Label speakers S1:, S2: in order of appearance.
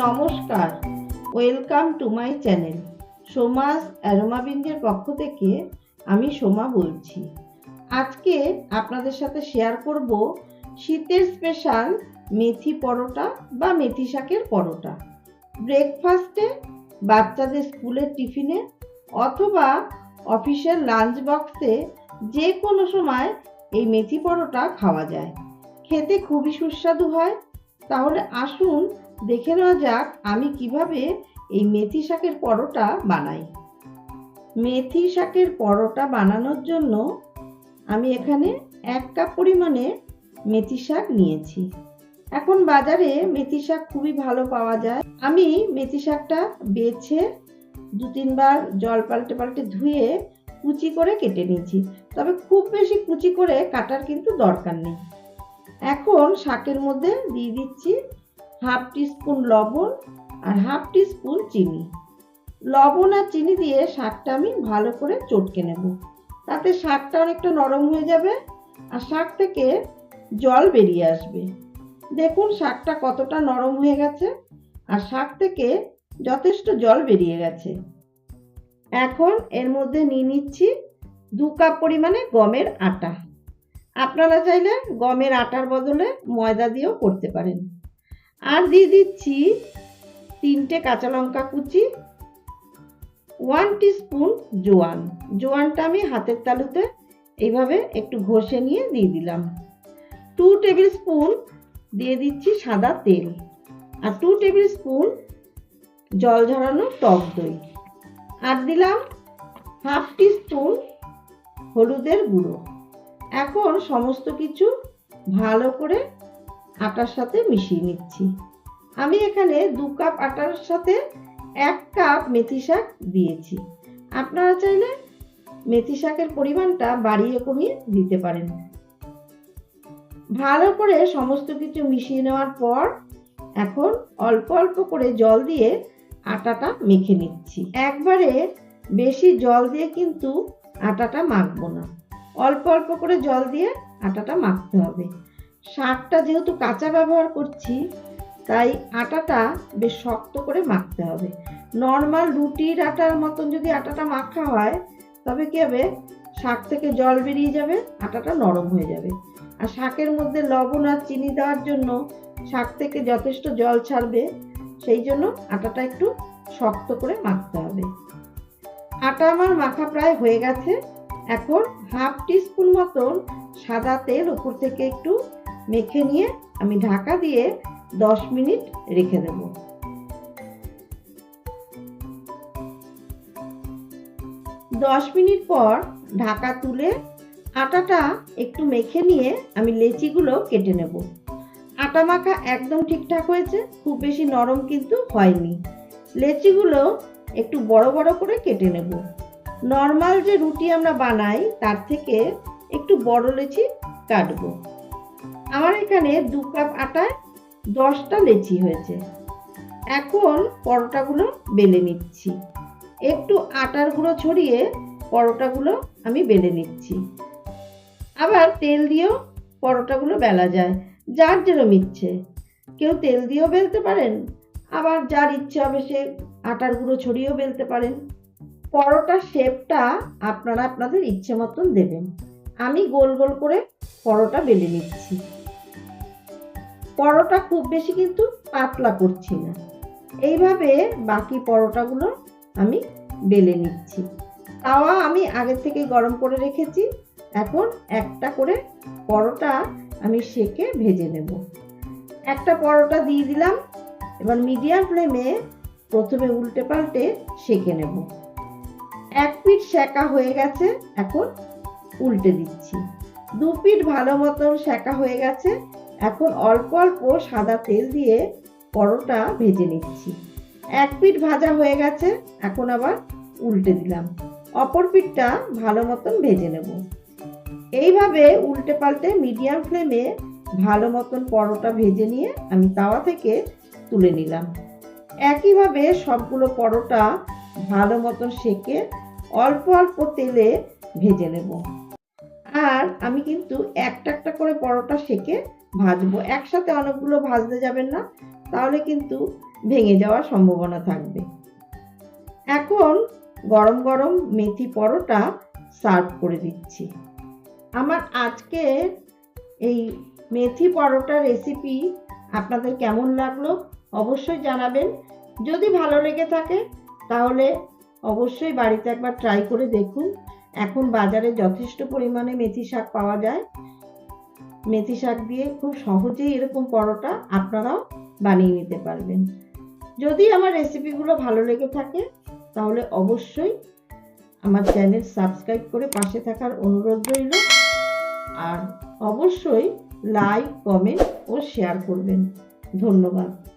S1: নমস্কার। Welcome to my channel. Soma's অ্যারোমাবিন্দের পক্ষ থেকে আমি সোমা বলছি। আজকে আপনাদের সাথে শেয়ার করব শীতের স্পেশাল মেথি পরোটা বা মেথি শাকের পরোটা। ব্রেকফাস্টে বাচ্চাদের স্কুলের টিফিনে অথবা অফিসের লাঞ্চ বক্সে যে কোনো সময় এই মেথি পরোটা খাওয়া যায়। খেতে খুবই সুস্বাদু হয় তাহলে আসুন দেখে নেওয়া যাক আমি কীভাবে এই মেথি শাকের পরোটা বানাই। মেথি শাকের পরোটা বানানোর জন্য আমি এখানে এক কাপ পরিমাণে মেথি শাক নিয়েছি। এখন বাজারে মেথি শাক খুবই ভালো পাওয়া যায়। আমি মেথি শাকটা বেছে দু তিনবার জল পাল্টে পাল্টে ধুয়ে কুচি করে কেটে নিয়েছি। তবে খুব বেশি কুচি করে কাটার কিন্তু দরকার নেই। এখন শাকের মধ্যে দিয়ে দিচ্ছি হাফ টিস্পুন লবণ আর হাফ টিস্পুন চিনি। লবণ আর চিনি দিয়ে শাকটা আমি ভালো করে চটকে নেব। তাতে শাকটা অনেকটা নরম হয়ে যাবে আর শাক থেকে জল বেরিয়ে আসবে। দেখুন শাকটা কতটা নরম হয়ে গেছে আর শাক থেকে যথেষ্ট জল বেরিয়ে গেছে। এখন এর মধ্যে নিয়ে নিচ্ছি দু কাপ পরিমাণে গমের আটা। আপনারা চাইলে গমের আটার বদলে ময়দা দিয়েও করতে পারেন। আর দিয়ে দিচ্ছি তিনটে কাঁচা লঙ্কা কুচি ওয়ান স্পুন জোয়ান। জোয়ানটা আমি হাতের তালুতে এইভাবে একটু ঘষে নিয়ে দিয়ে দিলাম। টু টেবিল স্পুন দিয়ে দিচ্ছি সাদা তেল। আর টু টেবিল স্পুন জল ঝরানো টক দই। আর দিলাম হাফ স্পুন হলুদের গুঁড়ো। এখন সমস্ত কিছু ভালো করে আটার সাথে মিশিয়ে নিচ্ছি। আমি এখানে দু কাপ আটার সাথে এক কাপ মেথি শাক দিয়েছি। আপনারা চাইলে মেথি শাকের পরিমাণটা বাড়িয়ে কমিয়ে দিতে পারেন। ভালো করে সমস্ত কিছু মিশিয়ে নেওয়ার পর এখন অল্প অল্প করে জল দিয়ে আটাটা মেখে নিচ্ছি। একবারে বেশি জল দিয়ে কিন্তু আটাটা মাখবো না। অল্প অল্প করে জল দিয়ে আটাটা মাখতে হবে। শাকটা যেহেতু কাঁচা ব্যবহার করছি, তাই আটাটা বেশ শক্ত করে মাখতে হবে। নর্মাল রুটির আটার মতন যদি আটাটা মাখা হয়, তবে কী হবে? শাক থেকে জল বেরিয়ে যাবে, আটাটা নরম হয়ে যাবে। আর শাকের মধ্যে লবণ আর চিনি দেওয়ার জন্য শাক থেকে যথেষ্ট জল ছাড়বে, সেই জন্য আটাটা একটু শক্ত করে মাখতে হবে। আটা আমার মাখা প্রায় হয়ে গেছে। এখন হাফ টিস্পুন মতন সাদা তেল উপর থেকে একটু মেখে নিয়ে আমি ঢাকা দিয়ে দশ মিনিট রেখে দেব। দশ মিনিট পর ঢাকা তুলে আটাটা একটু মেখে নিয়ে আমি লেচিগুলো কেটে নেব। আটা মাখা একদম ঠিকঠাক হয়েছে, খুব বেশি নরম কিন্তু হয়নি। লেচিগুলো একটু বড় বড় করে কেটে নেব। নর্মাল যে রুটি আমরা বানাই, তার থেকে একটু বড় লেচি কাটবো। আমার এখানে দু কাপ আটায় দশটা লেচি হয়েছে। এখন পরোটাগুলো বেলে নিচ্ছি। একটু আটার গুঁড়ো ছড়িয়ে পরোটাগুলো আমি বেলে নিচ্ছি। আবার তেল দিয়েও পরোটাগুলো বেলা যায়। যার যেরম ইচ্ছে। কেউ তেল দিয়েও বেলতে পারেন, আবার যার ইচ্ছে হবে সে আটার গুঁড়ো ছড়িয়েও বেলতে পারেন। পরোটার শেপটা আপনারা আপনাদের ইচ্ছে মতন দেবেন। আমি গোল গোল করে পরোটা বেলে নিচ্ছি। পরোটা খুব বেশি কিন্তু পাতলা করছি না। এইভাবে বাকি পরোটাগুলো আমি বেলে নিচ্ছি। তাওয়া আমি আগের থেকে গরম করে রেখেছি। এখন একটা করে পরোটা আমি সেকে ভেজে নেব। একটা পরোটা দিয়ে দিলাম। এবার মিডিয়াম ফ্লেমে প্রথমে উল্টে পাল্টে সেকে নেব। এক পিঠ সেকা হয়ে গেছে, এখন উল্টে দিচ্ছি। দু পিঠ ভালো মতন সেকা হয়ে গেছে, এখন অল্প অল্প সাদা তেল দিয়ে পরোটা ভেজে নিচ্ছি। এক পিঠ ভাজা হয়ে গেছে, এখন আবার উল্টে দিলাম। অপর পিঠটা ভালো মতন ভেজে নেব। এইভাবে উল্টে পাল্টে মিডিয়াম ফ্লেমে ভালো মতন পরোটা ভেজে নিয়ে আমি তাওয়া থেকে তুলে নিলাম। একইভাবে সবগুলো পরোটা ভালো মতন সেকে অল্প অল্প তেলে ভেজে নেব। আর আমি কিন্তু একটা একটা করে পরোটা সেকে ভাজবো। একসাথে অনেকগুলো ভাজতে যাবেন না, তাহলে কিন্তু ভেঙে যাওয়ার সম্ভাবনা থাকবে। এখন গরম গরম মেথি পরোটা সার্ভ করে দিচ্ছি। আমার আজকে এই মেথি পরোটা রেসিপি আপনাদের কেমন লাগল অবশ্যই জানাবেন। যদি ভালো লেগে থাকে তাহলে অবশ্যই বাড়িতে একবার ট্রাই করে দেখুন। এখন বাজারে যথেষ্ট পরিমাণে মেথি শাক পাওয়া যায়। মেথি শাক দিয়ে খুব সহজেই এরকম পরোটা আপনারাও বানিয়ে নিতে পারবেন। যদি আমার রেসিপিগুলো ভালো লেগে থাকে, তাহলে অবশ্যই আমার চ্যানেল সাবস্ক্রাইব করে পাশে থাকার অনুরোধ রইল। আর অবশ্যই লাইক কমেন্ট ও শেয়ার করবেন। ধন্যবাদ।